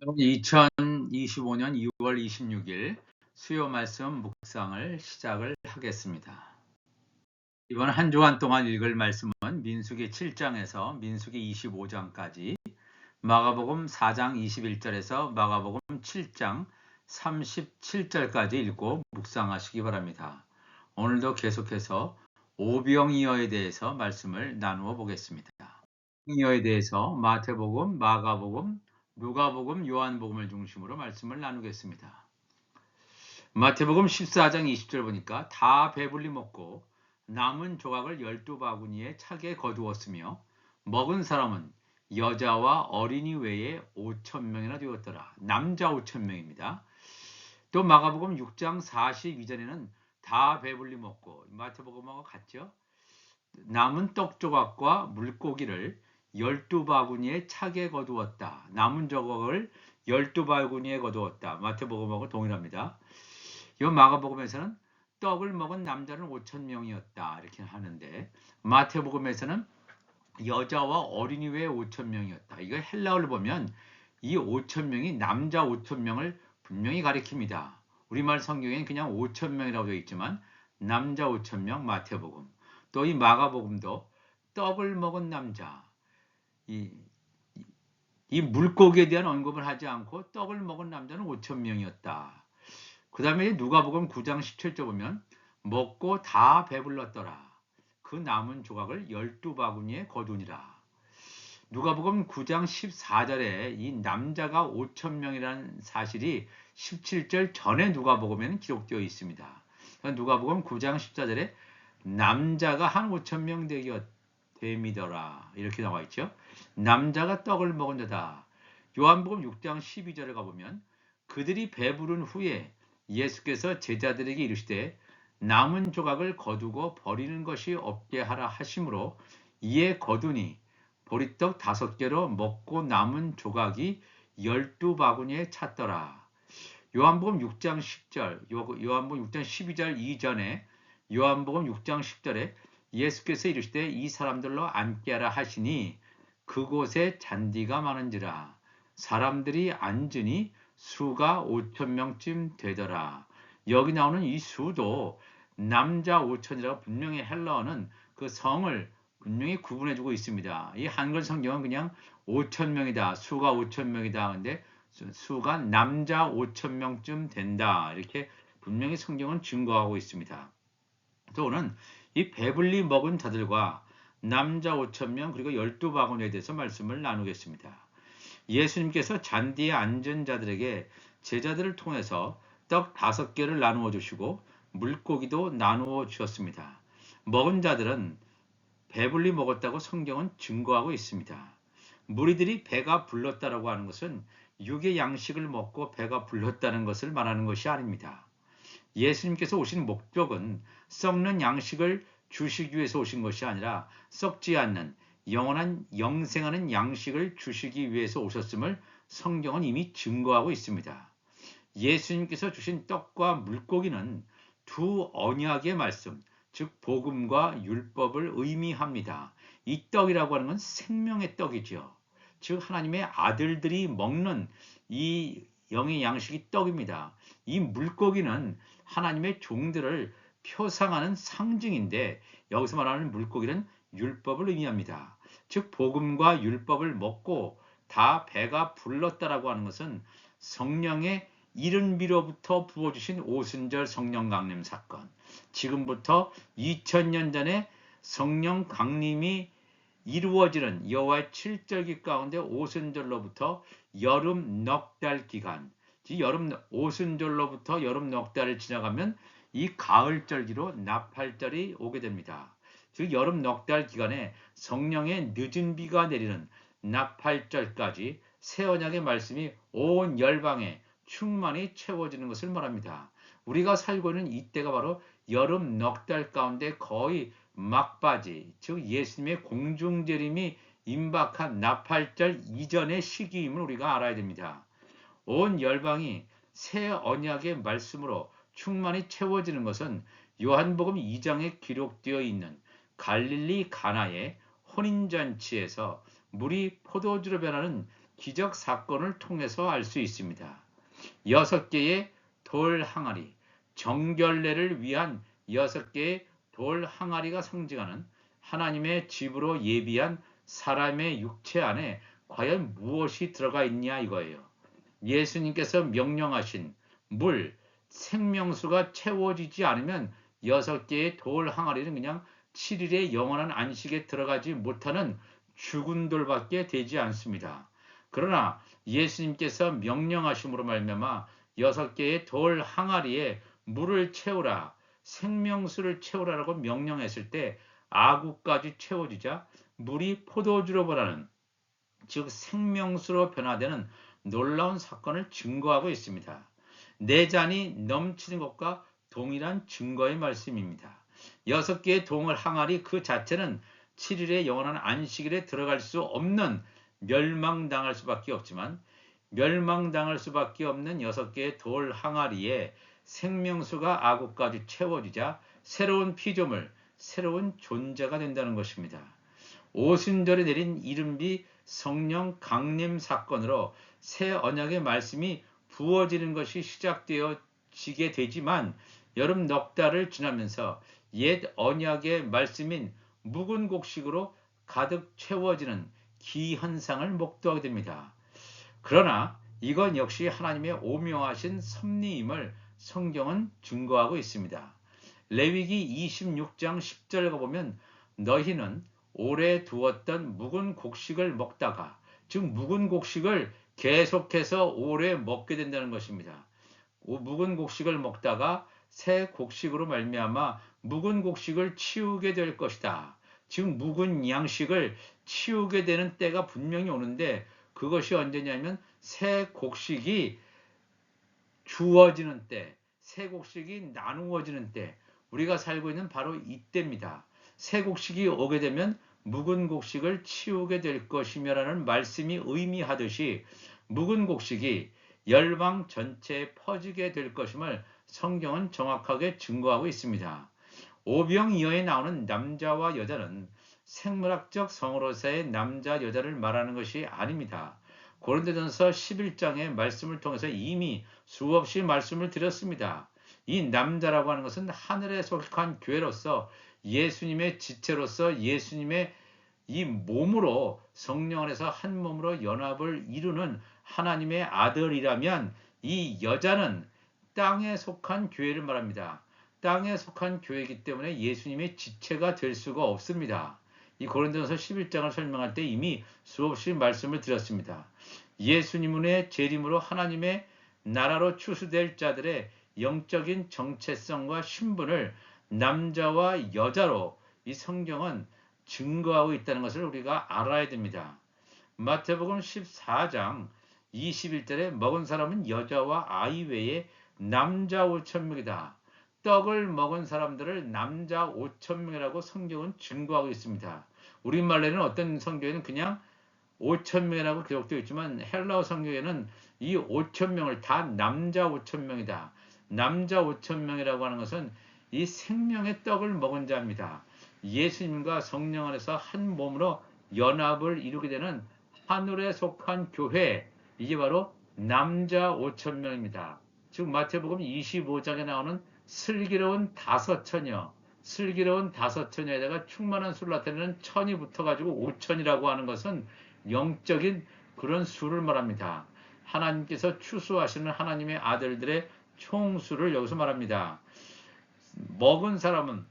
2025년 6월 26일 수요 말씀 묵상을 시작을 하겠습니다. 이번 한 주간 동안 읽을 말씀은 민수기 7장에서 민수기 25장까지 마가복음 4장 21절에서 마가복음 7장 37절까지 읽고 묵상하시기 바랍니다. 오늘도 계속해서 오병이어에 대해서 말씀을 나누어 보겠습니다. 오병이어에 대해서 마태복음, 마가복음, 누가복음, 요한복음을 중심으로 말씀을 나누겠습니다. 마태복음 14장 20절 보니까 다 배불리 먹고 남은 조각을 열두 바구니에 차게 거두었으며 먹은 사람은 여자와 어린이 외에 5천 명이나 되었더라. 남자 5천 명입니다. 또 마가복음 6장 42절에는 다 배불리 먹고 마태복음하고 같죠. 남은 떡 조각과 물고기를 열두 바구니에 차게 거두었다. 남은 조각을 열두 바구니에 거두었다. 마태복음하고 동일합니다. 이 마가복음에서는 떡을 먹은 남자는 5천 명이었다. 이렇게 하는데 마태복음에서는 여자와 어린이 외에 5천 명이었다. 이거 헬라어를 보면 이 5천 명이 남자 5천 명을 분명히 가리킵니다. 우리말 성경에는 그냥 5천 명이라고 되어 있지만 남자 5천 명 마태복음 또 이 마가복음도 떡을 먹은 남자 이, 이 물고기에 대한 언급을 하지 않고 떡을 먹은 남자는 5천 명이었다. 그 다음에 누가복음 9장 17절 보면 먹고 다 배불렀더라. 그 남은 조각을 열두 바구니에 거두니라. 누가복음 9장 14절에 이 남자가 5천 명이라는 사실이 17절 전에 누가복음에는 기록되어 있습니다. 누가복음 9장 14절에 남자가 한 5천 명 되기였 됨이더라. 이렇게 나와 있죠. 남자가 떡을 먹은 자다. 요한복음 6장 12절에 가보면 그들이 배부른 후에 예수께서 제자들에게 이르시되 남은 조각을 거두고 버리는 것이 없게 하라 하심으로 이에 거두니 보리떡 다섯 개로 먹고 남은 조각이 열두 바구니에 찼더라. 요한복음 6장 10절, 요한복음 6장 12절 이전에 요한복음 6장 10절에 예수께서 이르시되 이 사람들로 앉게 하라 하시니 그곳에 잔디가 많은지라 사람들이 앉으니 수가 5천 명쯤 되더라. 여기 나오는 이 수도 남자 5천이라고 분명히 헬라어는 그 성을 분명히 구분해 주고 있습니다. 이 한글 성경은 그냥 5천 명이다. 수가 5천 명이다. 근데 수가 남자 5천 명쯤 된다. 이렇게 분명히 성경은 증거하고 있습니다. 또는 이 배불리 먹은 자들과 남자 5천 명 그리고 열두 바구니에 대해서 말씀을 나누겠습니다. 예수님께서 잔디에 앉은 자들에게 제자들을 통해서 떡 다섯 개를 나누어 주시고 물고기도 나누어 주셨습니다. 먹은 자들은 배불리 먹었다고 성경은 증거하고 있습니다. 무리들이 배가 불렀다라고 하는 것은 육의 양식을 먹고 배가 불렀다는 것을 말하는 것이 아닙니다. 예수님께서 오신 목적은 썩는 양식을 주시기 위해서 오신 것이 아니라 썩지 않는 영원한 영생하는 양식을 주시기 위해서 오셨음을 성경은 이미 증거하고 있습니다. 예수님께서 주신 떡과 물고기는 두 언약의 말씀, 즉 복음과 율법을 의미합니다. 이 떡이라고 하는 건 생명의 떡이죠. 즉 하나님의 아들들이 먹는 이 영의 양식이 떡입니다. 이 물고기는 하나님의 종들을 표상하는 상징인데 여기서 말하는 물고기는 율법을 의미합니다. 즉 복음과 율법을 먹고 다 배가 불렀다라고 하는 것은 성령의 이른비로부터 부어주신 오순절 성령 강림 사건. 지금부터 2000년 전에 성령 강림이 이루어지는 여호와의 칠절기 가운데 오순절로부터 여름 넉 달 기간, 여름 오순절로부터 여름 넉 달을 지나가면 이 가을절기로 나팔절이 오게 됩니다. 즉 여름 넉 달 기간에 성령의 늦은 비가 내리는 나팔절까지 새 언약의 말씀이 온 열방에 충만히 채워지는 것을 말합니다. 우리가 살고 있는 이때가 바로 여름 넉 달 가운데 거의 막바지, 즉 예수님의 공중재림이 임박한 나팔절 이전의 시기임을 우리가 알아야 됩니다. 온 열방이 새 언약의 말씀으로 충만히 채워지는 것은 요한복음 2장에 기록되어 있는 갈릴리 가나의 혼인잔치에서 물이 포도주로 변하는 기적 사건을 통해서 알 수 있습니다. 여섯 개의 돌 항아리, 정결례를 위한 여섯 개의 돌 항아리가 상징하는 하나님의 집으로 예비한 사람의 육체 안에 과연 무엇이 들어가 있냐 이거예요. 예수님께서 명령하신 물, 생명수가 채워지지 않으면 여섯 개의 돌 항아리는 그냥 7일의 영원한 안식에 들어가지 못하는 죽은 돌밖에 되지 않습니다. 그러나 예수님께서 명령하심으로 말미암아 여섯 개의 돌 항아리에 물을 채우라, 생명수를 채우라라고 명령했을 때 아구까지 채워지자 물이 포도주로 변하는 즉 생명수로 변화되는 놀라운 사건을 증거하고 있습니다. 내 잔이 넘치는 것과 동일한 증거의 말씀입니다. 여섯 개의 동을 항아리 그 자체는 7일의 영원한 안식일에 들어갈 수 없는 멸망당할 수밖에 없지만 멸망당할 수밖에 없는 여섯 개의 돌 항아리에 생명수가 아구까지 채워지자 새로운 피조물, 새로운 존재가 된다는 것입니다. 오순절에 내린 이른비 성령 강림 사건으로 새 언약의 말씀이 부어지는 것이 시작되어지게 되지만 여름 넉 달을 지나면서 옛 언약의 말씀인 묵은 곡식으로 가득 채워지는 기현상을 목도하게 됩니다. 그러나 이건 역시 하나님의 오묘하신 섭리임을 성경은 증거하고 있습니다. 레위기 26장 10절과 보면 너희는 오래 두었던 묵은 곡식을 먹다가 즉 묵은 곡식을 계속해서 오래 먹게 된다는 것입니다. 묵은 곡식을 먹다가 새 곡식으로 말미암아 묵은 곡식을 치우게 될 것이다. 즉 묵은 양식을 치우게 되는 때가 분명히 오는데 그것이 언제냐면 새 곡식이 주어지는 때, 새 곡식이 나누어지는 때, 우리가 살고 있는 바로 이때입니다. 새 곡식이 오게 되면 묵은 곡식을 치우게 될 것이며라는 말씀이 의미하듯이 묵은 곡식이 열방 전체에 퍼지게 될 것임을 성경은 정확하게 증거하고 있습니다. 오병이어에 나오는 남자와 여자는 생물학적 성으로서의 남자 여자를 말하는 것이 아닙니다. 고린도전서 11장의 말씀을 통해서 이미 수없이 말씀을 드렸습니다. 이 남자라고 하는 것은 하늘에 속한 교회로서 예수님의 지체로서 예수님의 이 몸으로 성령 안에서 한 몸으로 연합을 이루는 하나님의 아들이라면 이 여자는 땅에 속한 교회를 말합니다. 땅에 속한 교회이기 때문에 예수님의 지체가 될 수가 없습니다. 이 고린도전서 11장을 설명할 때 이미 수없이 말씀을 드렸습니다. 예수님의 재림으로 하나님의 나라로 추수될 자들의 영적인 정체성과 신분을 남자와 여자로 이 성경은 증거하고 있다는 것을 우리가 알아야 됩니다. 마태복음 14장 21절에 먹은 사람은 여자와 아이 외에 남자 5천 명이다. 떡을 먹은 사람들을 남자 5천 명이라고 성경은 증거하고 있습니다. 우리말로는 어떤 성경에는 그냥 5천 명이라고 기록되어 있지만 헬라어 성경에는 이 5천 명을 다 남자 5천 명이다. 남자 5천 명이라고 하는 것은 이 생명의 떡을 먹은 자입니다. 예수님과 성령 안에서 한 몸으로 연합을 이루게 되는 하늘에 속한 교회 이게 바로 남자 5천 명입니다. 즉 마태복음 25장에 나오는 슬기로운 다섯 처녀 슬기로운 다섯 처녀에다가 충만한 수를 나타내는 천이 붙어가지고 5천이라고 하는 것은 영적인 그런 수를 말합니다. 하나님께서 추수하시는 하나님의 아들들의 총수를 여기서 말합니다. 먹은 사람은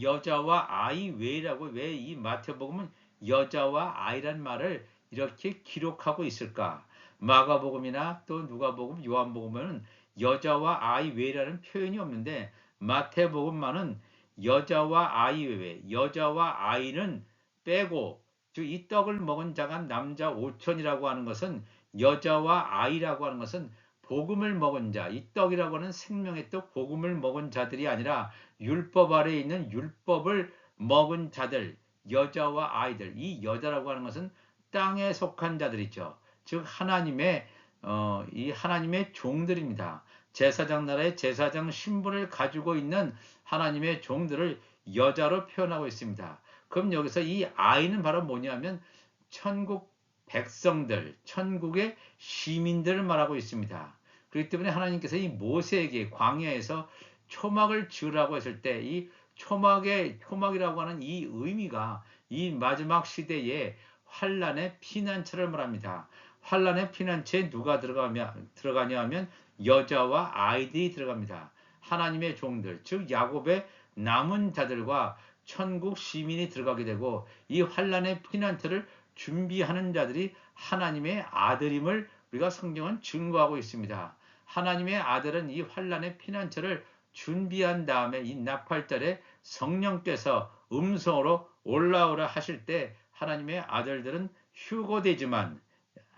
여자와 아이 외라고 왜 이 마태복음은 여자와 아이란 말을 이렇게 기록하고 있을까? 마가복음이나 또 누가복음, 요한복음은 여자와 아이 외라는 표현이 없는데 마태복음만은 여자와 아이 외, 여자와 아이는 빼고 즉 이 떡을 먹은 자가 남자 오천이라고 하는 것은 여자와 아이라고 하는 것은 복음을 먹은 자, 이 떡이라고 하는 생명의 떡, 복음을 먹은 자들이 아니라 율법 아래에 있는 율법을 먹은 자들, 여자와 아이들, 이 여자라고 하는 것은 땅에 속한 자들이죠. 즉 하나님의 어, 이 하나님의 종들입니다. 제사장 나라의 제사장 신분을 가지고 있는 하나님의 종들을 여자로 표현하고 있습니다. 그럼 여기서 이 아이는 바로 뭐냐면 천국 백성들, 천국의 시민들을 말하고 있습니다. 그렇기 때문에 하나님께서 이 모세에게 광야에서 초막을 지으라고 했을 때 이 초막의 초막이라고 하는 이 의미가 이 마지막 시대에 환란의 피난처를 말합니다. 환란의 피난처에 누가 들어가냐 들어가냐 하면 여자와 아이들이 들어갑니다. 하나님의 종들, 즉 야곱의 남은 자들과 천국 시민이 들어가게 되고 이 환란의 피난처를 준비하는 자들이 하나님의 아들임을 우리가 성경은 증거하고 있습니다. 하나님의 아들은 이 환란의 피난처를 준비한 다음에 이 나팔절에 성령께서 음성으로 올라오라 하실 때 하나님의 아들들은 휴고되지만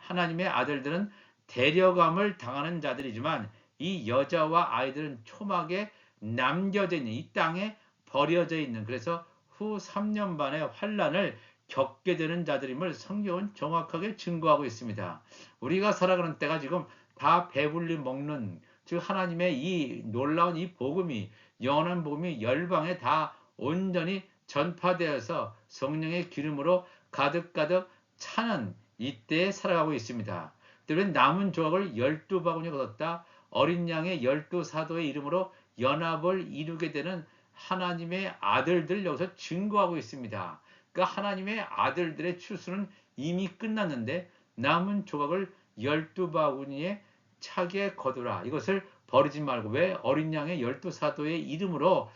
하나님의 아들들은 데려감을 당하는 자들이지만 이 여자와 아이들은 초막에 남겨져 있는 이 땅에 버려져 있는 그래서 후 3년 반의 환란을 겪게 되는 자들임을 성경은 정확하게 증거하고 있습니다. 우리가 살아가는 때가 지금 다 배불리 먹는 즉 하나님의 이 놀라운 이 복음이 영원한 복음이 열방에 다 온전히 전파되어서 성령의 기름으로 가득가득 차는 이때에 살아가고 있습니다. 때문에 남은 조각을 열두 바구니 얻었다. 어린 양의 열두 사도의 이름으로 연합을 이루게 되는 하나님의 아들들 여기서 증거하고 있습니다. 그 하나님의 아들들의 추수는 이미 끝났는데 남은 조각을 열두 바구니에 차게 거두라. 이것을 버리지 말고 왜 어린 양의 열두 사도의 이름으로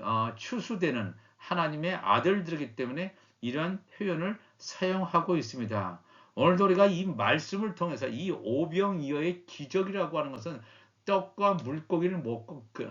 어, 추수되는 하나님의 아들들이기 때문에 이런 표현을 사용하고 있습니다. 오늘도 우리가 이 말씀을 통해서 이 오병이어의 기적이라고 하는 것은 떡과 물고기를 먹고 그,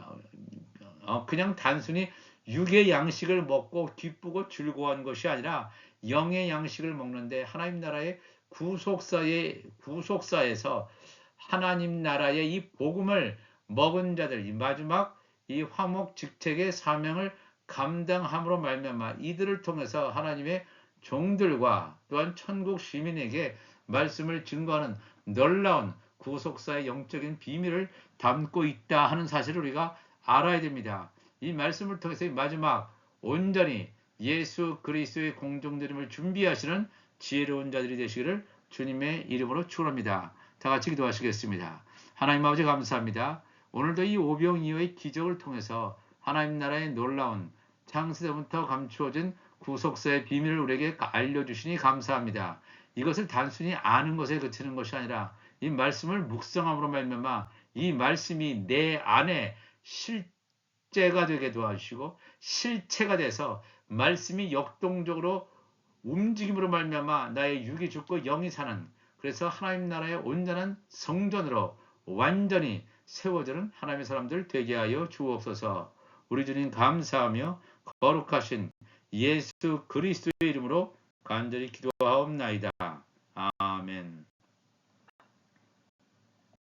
어, 그냥 단순히 육의 양식을 먹고 기쁘고 즐거워한 것이 아니라 영의 양식을 먹는데 하나님 나라의 구속사의 구속사에서 하나님 나라의 이 복음을 먹은 자들 이 마지막 이 화목 직책의 사명을 감당함으로 말미암아 이들을 통해서 하나님의 종들과 또한 천국 시민에게 말씀을 증거하는 놀라운 구속사의 영적인 비밀을 담고 있다 하는 사실을 우리가 알아야 됩니다. 이 말씀을 통해서 마지막 온전히 예수 그리스도의 공종들임을 준비하시는 지혜로운 자들이 되시기를 주님의 이름으로 축원합니다. 다 같이 기도하시겠습니다. 하나님 아버지 감사합니다. 오늘도 이 오병이어의 기적을 통해서 하나님 나라의 놀라운 창세부터 감추어진 구속사의 비밀을 우리에게 알려주시니 감사합니다. 이것을 단순히 아는 것에 그치는 것이 아니라 이 말씀을 묵상함으로 말미암아 이 말씀이 내 안에 실제가 되게 도와주시고 실체가 돼서 말씀이 역동적으로 움직임으로 말미암아 나의 육이 죽고 영이 사는 그래서 하나님 나라의 온전한 성전으로 완전히 세워지는 하나님의 사람들 되게 하여 주옵소서. 우리 주님 감사하며 거룩하신 예수 그리스도의 이름으로 간절히 기도하옵나이다. 아멘.